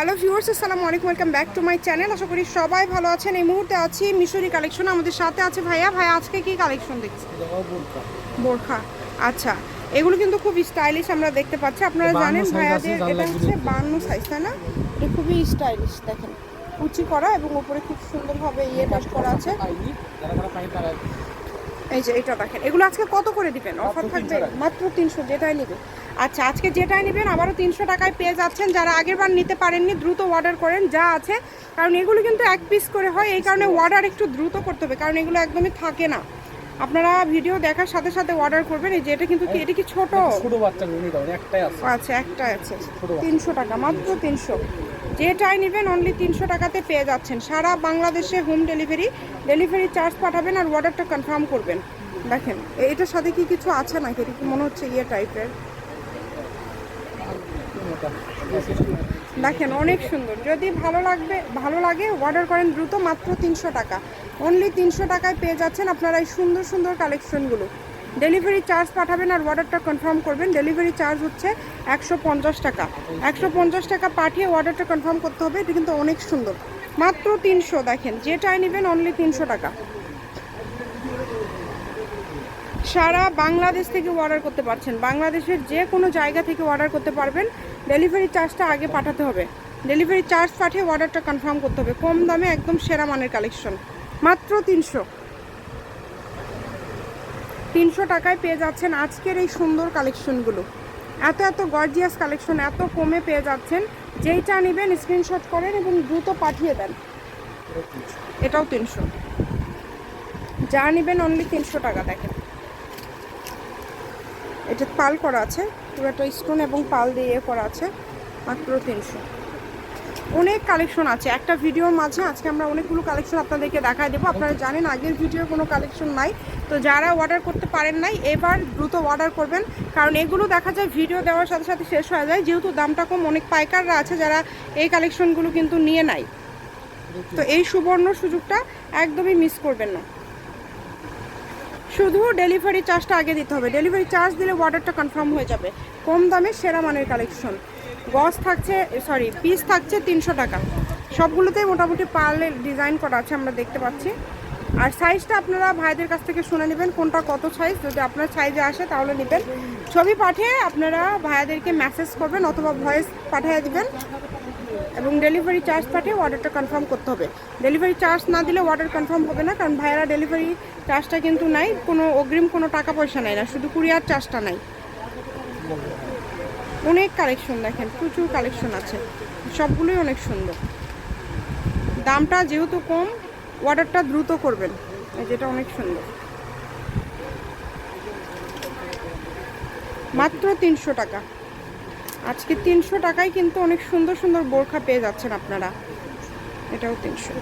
Hello viewers আসসালামু আলাইকুম welcome back to my channel আশা করি সবাই ভালো আছেন। এই মুহূর্তে আছি মিশরি কালেকশন আমাদের সাথে আছে ভাইয়া। ভাইয়া আজকে কি কালেকশন দেখছি বোরখা। আচ্ছা এগুলো কিন্তু খুব স্টাইলিশ আমরা দেখতে পাচ্ছি। আপনারা জানেন ভাইয়াদের এটা হচ্ছে বান্ন সাইজ তাই না? এটা খুবই স্টাইলিশ দেখেন। কুচি করা এবং উপরে খুব সুন্দরভাবে ইয়ে কাজ করা আছে। এই যে এটা দেখেন। এগুলো আজকে কত করে দিবেন? অফার থাকবে মাত্র তিনশো যেটাই নেবে। আচ্ছা আজকে যেটাই নেবেন আবারও তিনশো টাকায় পেয়ে যাচ্ছেন। যারা আগের বার নিতে পারেননি দ্রুত অর্ডার করেন যা আছে। কারণ এগুলো কিন্তু এক পিস করে হয় এই কারণে অর্ডার একটু দ্রুত করতে হবে কারণ এগুলো একদমই থাকে না। আপনারা ভিডিও দেখার সাথে সাথে অর্ডার করবেন এই যে এটা কিন্তু কি- এটা কি ছোট? ছোট বাচ্চা গুলো দাও একটাই আছে। আচ্ছা একটা আছে। তিনশো টাকা মাত্র তিনশো। যেটাই নেবেন অনলি তিনশো টাকাতে পেয়ে যাচ্ছেন। সারা বাংলাদেশে হোম ডেলিভারি ডেলিভারি চার্জ পাঠাবেন আর অর্ডারটা কনফার্ম করবেন। দেখেন এটার সাথে কি কিছু আছে নাকি? এটা কি মনে হচ্ছে ইয়ে টাইপের দেখেন, অনেক সুন্দর। যদি ভালো লাগবে, ভালো লাগে অর্ডার করেন দ্রুত মাত্র তিনশো টাকা। অনলি তিনশো টাকায় পেয়ে যাচ্ছেন আপনারা এই সুন্দর সুন্দর কালেকশনগুলো ডেলিভারি চার্জ পাঠাবেন আর অর্ডারটা কনফার্ম করবেন। ডেলিভারি চার্জ হচ্ছে একশো পঞ্চাশ টাকা। একশো পঞ্চাশ টাকা পাঠিয়ে অর্ডারটা কনফার্ম করতে হবে। এটা কিন্তু অনেক সুন্দর। মাত্র তিনশো, দেখেন। যেটাই নেবেন অনলি তিনশো টাকা। সারা বাংলাদেশ থেকে অর্ডার করতে পারছেন। বাংলাদেশের যে কোনো জায়গা থেকে অর্ডার করতে পারবেন। ডেলিভারি চার্জটা আগে পাঠাতে হবে। ডেলিভারি চার্জ পাঠিয়ে অর্ডারটা কনফার্ম করতে হবে। কম দামে একদম সেরা মানের কালেকশন মাত্র তিনশো। তিনশো টাকায় পেয়ে যাচ্ছেন আজকের এই সুন্দর কালেকশনগুলো এত এত গর্জিয়াস কালেকশন এত কমে পেয়ে যাচ্ছেন। যেইটা নেবেন স্ক্রিনশট করেন এবং দ্রুত পাঠিয়ে দেন। এটাও তিনশো। যা নেবেন অনলি তিনশো টাকা, দেখেন। এটা পাল করা আছে। পুরোটা স্টোন এবং পাল দিয়ে ইয়ে করা আছে মাত্র তিনশো। অনেক কালেকশন আছে। একটা ভিডিওর মাঝে আজকে আমরা অনেকগুলো কালেকশন আপনাদেরকে দেখায় দেবো। আপনারা জানেন আগের ভিডিওর কোনো কালেকশন নাই। তো যারা অর্ডার করতে পারেন নাই এবার দ্রুত অর্ডার করবেন। কারণ এগুলো দেখা যায় ভিডিও দেওয়ার সাথে সাথে শেষ হয়ে যায়। যেহেতু দামটা কম অনেক পাইকাররা আছে যারা এই কালেকশনগুলো কিন্তু নিয়ে নেয় তো এই সুবর্ণ সুযোগটা একদমই মিস করবেন না। শুধু ডেলিভারি চার্জটা আগে দিতে হবে। ডেলিভারি চার্জ দিলে অর্ডারটা কনফার্ম হয়ে যাবে। কম দামে সেরা মানের কালেকশন গজ থাকছে সরি পিস থাকছে তিনশো টাকা। সবগুলোতেই মোটামুটি পার্লের ডিজাইন করা আছে, আমরা দেখতে পাচ্ছি। আর সাইজটা আপনারা ভাইদের কাছ থেকে শুনে নেবেন, কোনটা কত সাইজ যদি আপনার সাইজে আসে তাহলে নেবেন। ছবি পাঠিয়ে আপনারা ভাইয়াদেরকে মেসেজ করবেন অথবা ভয়েস পাঠিয়ে দিবেন। এবং ডেলিভারি চার্জ পাঠিয়ে অর্ডারটা কনফার্ম করতে হবে। ডেলিভারি চার্জ না দিলে অর্ডার কনফার্ম হবে না, কারণ ভাইয়ারা ডেলিভারি চার্জটা কিন্তু নাই, কোনো অগ্রিম কোনো টাকা পয়সা নাই না, শুধু কুরিয়ার চার্জটা নাই। অনেক কালেকশন দেখেন, প্রচুর কালেকশন আছে। সবগুলোই অনেক সুন্দর। দামটা যেহেতু কম অর্ডারটা দ্রুত করবেন। যেটা অনেক সুন্দর। মাত্র তিনশো টাকা। আজকে তিনশো টাকায় কিন্তু অনেক সুন্দর সুন্দর বোরখা পেয়ে যাচ্ছেন আপনারা। এটাও তিনশো।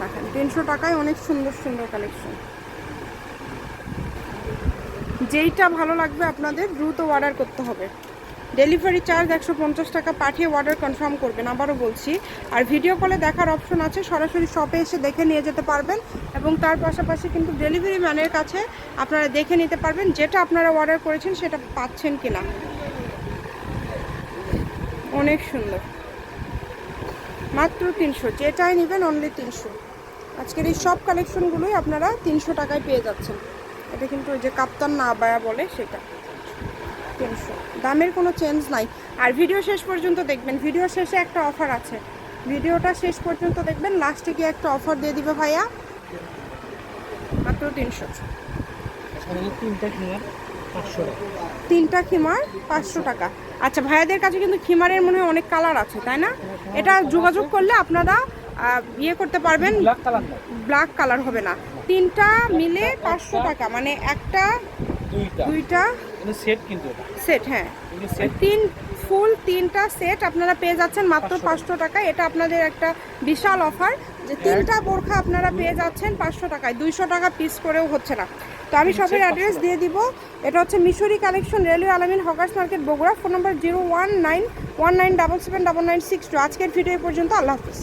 দেখেন, তিনশো টাকায় অনেক সুন্দর সুন্দর কালেকশন যেইটা ভালো লাগবে আপনাদের, দ্রুত অর্ডার করতে হবে। ডেলিভারি চার্জ একশো পঞ্চাশ টাকা, পাঠিয়ে অর্ডার কনফার্ম করবেন, আবারও বলছি। আর ভিডিও কলে দেখার অপশন আছে, সরাসরি শপে এসে দেখে নিয়ে যেতে পারবেন। এবং তার পাশাপাশি কিন্তু ডেলিভারি ম্যানের কাছে আপনারা দেখে নিতে পারবেন যেটা আপনারা অর্ডার করেছেন, সেটা পাচ্ছেন কিনা। অনেক সুন্দর। মাত্র তিনশো, যেটাই নেবেন অনলি তিনশো। আজকের এই সব কালেকশনগুলোই আপনারা তিনশো টাকায় পেয়ে যাচ্ছেন। এটা কিন্তু ওই যে কাপ্তান না বায়া বলে সেটা। তিনশো। দামের কোনো চেঞ্জ নাই। আর ভিডিও শেষ পর্যন্ত দেখবেন। ভিডিও শেষে একটা অফার আছে। ভিডিওটা শেষ পর্যন্ত দেখবেন। লাস্টে গিয়ে একটা অফার দিয়ে দিবে ভাইয়া। মাত্র তিনশো। তিনটা খিমার পাঁচশো টাকা। আচ্ছা ভাইয়াদের কাছে কিন্তু খিমারের মনে হয় অনেক কালার আছে তাই না? এটা যোগাযোগ করলে আপনারা ইয়ে করতে পারবেন। ব্ল্যাক কালার হবে না। তিনটা মিলে পাঁচশো টাকা। মানে একটা দুইটা। দুইটা। সেট কিন্তু এটা। সেট হ্যাঁ। তিন ফুল তিনটা সেট আপনারা পেয়ে যাচ্ছেন মাত্র পাঁচশো টাকায়। এটা আপনাদের একটা বিশাল অফার যে তিনটা বোরখা আপনারা পেয়ে যাচ্ছেন পাঁচশো টাকায়। দুইশো টাকা পিস করেও হচ্ছে না। তো আমি শপের অ্যাড্রেস দিয়ে দিব। এটা হচ্ছে Mishri collection railway Alamin hawkers market Bogura phone number zero one nine one nine double seven double nine six two আজকের ভিডিও পর্যন্ত। আল্লাহ হাফিজ।